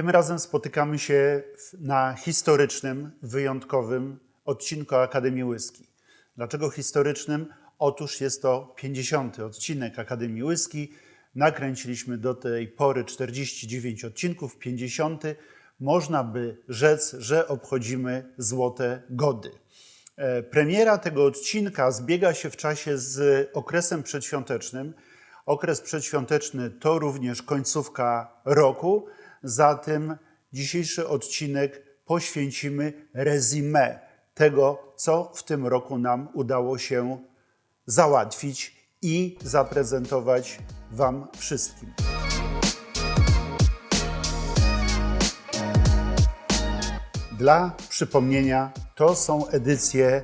Tym razem spotykamy się na historycznym, wyjątkowym odcinku Akademii Łyski. Dlaczego historycznym? Otóż jest to 50. odcinek Akademii Łyski. Nakręciliśmy do tej pory 49 odcinków, 50. Można by rzec, że obchodzimy złote gody. E, Premiera tego odcinka zbiega się w czasie z okresem przedświątecznym. Okres przedświąteczny to również końcówka roku, zatem dzisiejszy odcinek poświęcimy rezime tego, co w tym roku nam udało się załatwić i zaprezentować Wam wszystkim. Dla przypomnienia, to są edycje,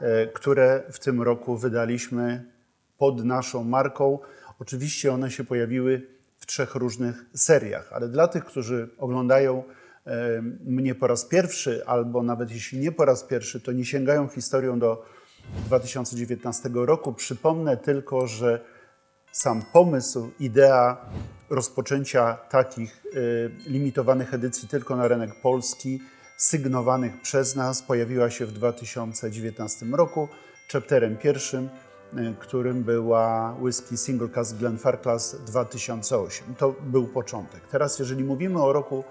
e, które w tym roku wydaliśmy pod naszą marką. Oczywiście one się pojawiły trzech różnych seriach, ale dla tych, którzy oglądają e, mnie po raz pierwszy, albo nawet jeśli nie po raz pierwszy, to nie sięgają historią do 2019 roku, przypomnę tylko, że sam pomysł, idea rozpoczęcia takich y, limitowanych edycji tylko na rynek polski, sygnowanych przez nas, pojawiła się w 2019 roku. Chapterem pierwszym, którym była whisky Single Cask Glenfarclas 2008. To był początek. Teraz, jeżeli mówimy o roku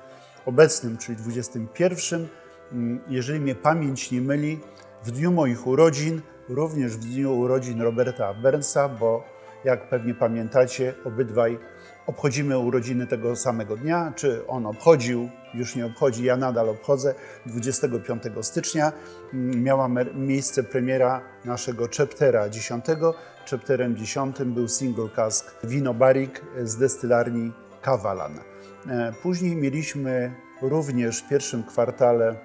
obecnym, czyli 21, mm, jeżeli mnie pamięć nie myli, w dniu moich urodzin, również w dniu urodzin Roberta Bernsa, bo jak pewnie pamiętacie, obydwaj obchodzimy urodziny tego samego dnia, czy on obchodził, już nie obchodzi, ja nadal obchodzę. 25 stycznia mm, miała miejsce premiera naszego chaptera 10. Chapterem 10 był single cask Wino Barik z destylarni Kavalan. E, Później mieliśmy również w pierwszym kwartale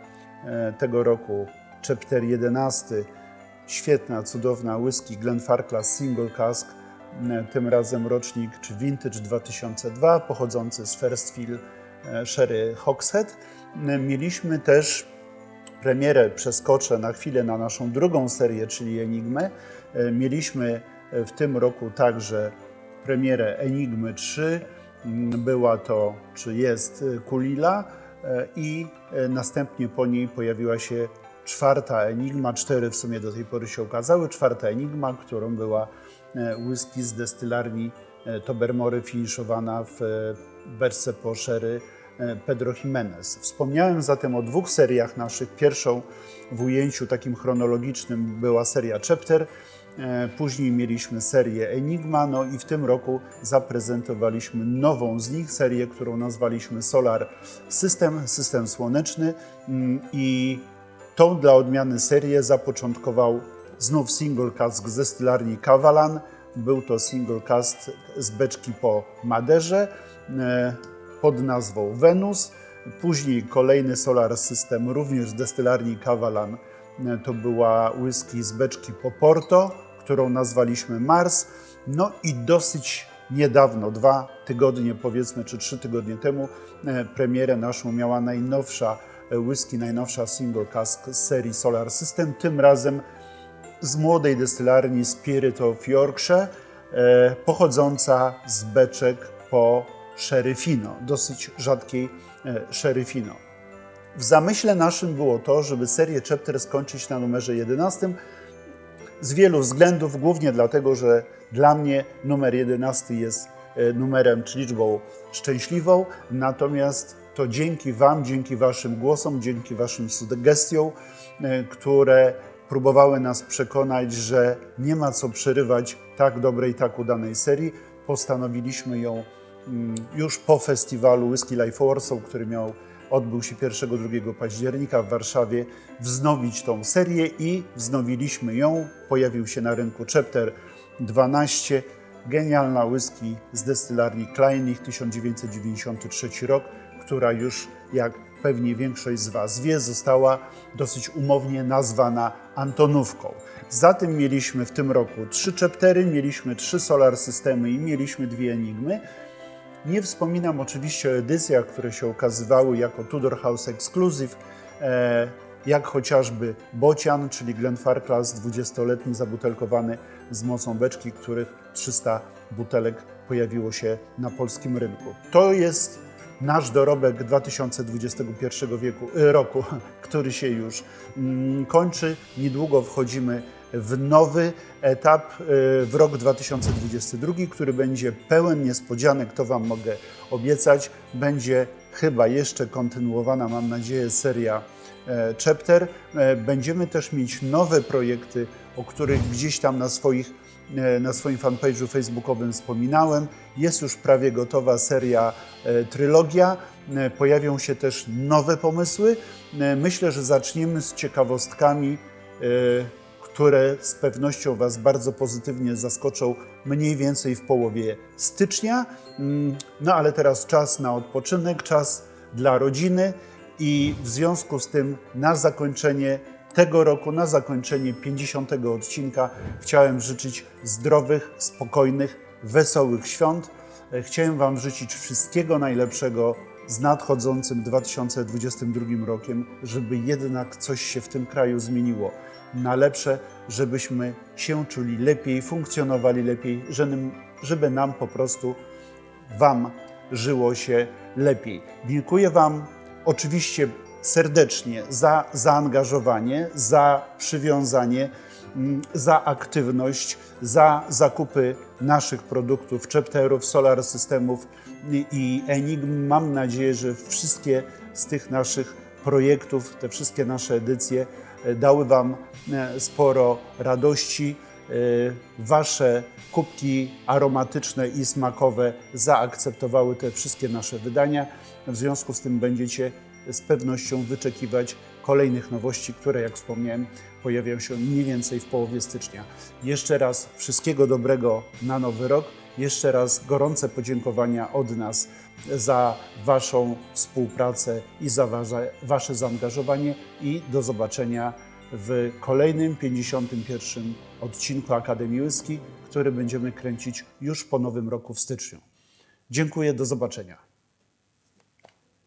e, tego roku chapter 11 świetna, cudowna whisky Glenfarclas Single Cask, tym razem rocznik czy vintage 2002, pochodzący z Firstfield e, Sherry Hogshead. E, Mieliśmy też premierę, przeskoczę na chwilę na naszą drugą serię, czyli Enigmę. E, Mieliśmy e, w tym roku także premierę Enigmy 3. Mm, Była to, czy jest Kulila i następnie po niej pojawiła się czwarta Enigma. Cztery w sumie do tej pory się ukazały. Czwarta Enigma, którą była whisky z destylarni e, Tobermory finiszowana w e, wersce po sherry e, Pedro Jimenez. Wspomniałem zatem o dwóch seriach naszych. Pierwszą w ujęciu takim chronologicznym była seria Chapter, e, później mieliśmy serię Enigma, no i w tym roku zaprezentowaliśmy nową z nich serię, którą nazwaliśmy Solar System, system słoneczny mm, i tą dla odmiany serię zapoczątkował znów single cask z destylarni Kavalan. Był to single cast z beczki po Maderze e, pod nazwą Venus. Później kolejny Solar System, również z destylarni Kavalan. E, To była whisky z beczki po Porto, którą nazwaliśmy Mars. No i dosyć niedawno, dwa tygodnie powiedzmy, czy trzy tygodnie temu, e, premierę naszą miała najnowsza whisky, najnowsza single cask z serii Solar System, tym razem z młodej destylarni Spirit of Yorkshire, e, pochodząca z beczek po sherry fino, dosyć rzadkiej e, sherry fino. W zamyśle naszym było to, żeby serię Chapter skończyć na numerze 11, z wielu względów, głównie dlatego, że dla mnie numer 11 jest e, numerem czy liczbą szczęśliwą, natomiast to dzięki Wam, dzięki Waszym głosom, dzięki Waszym sugestiom, które próbowały nas przekonać, że nie ma co przerywać tak dobrej, tak udanej serii, postanowiliśmy ją mm, już po festiwalu Whisky Life Warsaw, który miał odbył się 1-2 października w Warszawie, wznowić tą serię i wznowiliśmy ją. Pojawił się na rynku Chapter 12, genialna whisky z destylarni Kleinlich 1993 rok, która już, jak pewnie większość z Was wie, została dosyć umownie nazwana Antonówką. Zatem mieliśmy w tym roku trzy chaptery, mieliśmy trzy solar systemy i mieliśmy dwie enigmy. Nie wspominam oczywiście o edycjach, które się ukazywały jako Tudor House Exclusive, e, jak chociażby Bocian, czyli Glenfarclas 20-letni zabutelkowany z mocą beczki, których 300 butelek pojawiło się na polskim rynku. To jest nasz dorobek 2021 wieku, y, roku, który się już mm, kończy. Niedługo wchodzimy w nowy etap, y, w rok 2022, który będzie pełen niespodzianek, to Wam mogę obiecać. Będzie chyba jeszcze kontynuowana, mam nadzieję, seria e, Chapter. E, Będziemy też mieć nowe projekty, o których gdzieś tam na swoich e, na swoim fanpage'u facebookowym wspominałem. Jest już prawie gotowa seria e, Trylogia. E, Pojawią się też nowe pomysły. E, Myślę, że zaczniemy z ciekawostkami, e, które z pewnością Was bardzo pozytywnie zaskoczą mniej więcej w połowie stycznia. Mm, No ale teraz czas na odpoczynek, czas dla rodziny i w związku z tym na zakończenie tego roku, na zakończenie 50. odcinka chciałem życzyć zdrowych, spokojnych, wesołych świąt. E, Chciałem Wam życzyć wszystkiego najlepszego z nadchodzącym 2022 rokiem, żeby jednak coś się w tym kraju zmieniło na lepsze, żebyśmy się czuli lepiej, funkcjonowali lepiej, żeby nam po prostu Wam żyło się lepiej. Dziękuję Wam oczywiście serdecznie za zaangażowanie, za przywiązanie, mm, za aktywność, za zakupy naszych produktów, chapterów, solar systemów i- Enigm. Mam nadzieję, że wszystkie z tych naszych projektów, te wszystkie nasze edycje e, dały Wam e, sporo radości. E, Wasze kubki aromatyczne i smakowe zaakceptowały te wszystkie nasze wydania. W związku z tym będziecie z pewnością wyczekiwać kolejnych nowości, które, jak wspomniałem, pojawią się mniej więcej w połowie stycznia. Jeszcze raz wszystkiego dobrego na nowy rok. Jeszcze raz gorące podziękowania od nas za Waszą współpracę i za wasze, zaangażowanie i do zobaczenia w kolejnym 51. odcinku Akademii Łyski, który będziemy kręcić już po nowym roku w styczniu. Dziękuję, do zobaczenia.